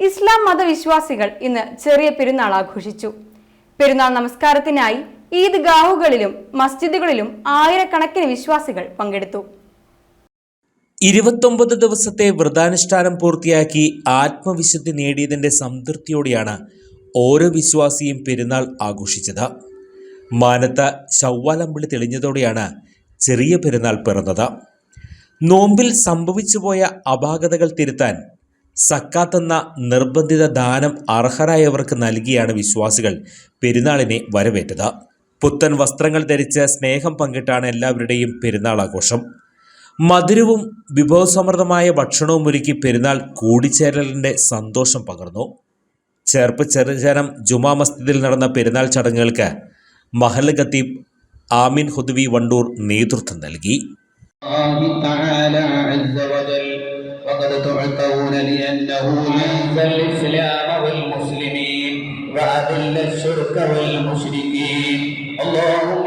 ഇസ്ലാം മതവിശ്വാസികൾ ഇന്ന് ചെറിയ പെരുന്നാൾ ആഘോഷിച്ചു. പെരുന്നാൾ നമസ്കാരത്തിനായി ഈദ് ഗാഹുകളിലും മസ്ജിദുകളിലും ആയിരക്കണക്കിന് വിശ്വാസികൾ പങ്കെടുത്തു. ഇരുപത്തൊമ്പത് ദിവസത്തെ വ്രതാനുഷ്ഠാനം പൂർത്തിയാക്കി ആത്മവിശുദ്ധി നേടിയതിന്റെ സംതൃപ്തിയോടെയാണ് ഓരോ വിശ്വാസിയും പെരുന്നാൾ ആഘോഷിച്ചത്. മാനത്ത ശവ്വാലമ്പിളി തെളിഞ്ഞതോടെയാണ് ചെറിയ പെരുന്നാൾ പിറന്നത്. നോമ്പിൽ സംഭവിച്ചുപോയ അപാകതകൾ തിരുത്താൻ സക്കാത്തെന്ന നിർബന്ധിത ദാനം അർഹരായവർക്ക് നൽകിയാണ് വിശ്വാസികൾ പെരുന്നാളിനെ വരവേറ്റത്. പുത്തൻ വസ്ത്രങ്ങൾ ധരിച്ച് സ്നേഹം പങ്കിട്ടാണ് എല്ലാവരുടെയും പെരുന്നാൾ ആഘോഷം മധുരവും വിഭവസമൃദ്ധമായ ഭക്ഷണവും ഒരുക്കി പെരുന്നാൾ കൂടിച്ചേരലിന്റെ സന്തോഷം പകർന്നു. ചേർപ്പ് ചെറുചരം ജുമാ മസ്ജിദിൽ നടന്ന പെരുന്നാൾ ചടങ്ങുകൾക്ക് മഹൽ ഖത്തീബ് ആമിൻ ഹുദ്വി വണ്ടൂർ നേതൃത്വം നൽകി. وقد تعطون لأنه أعز الإسلام والمسلمين وأذل الشرك والمشركين. اللهم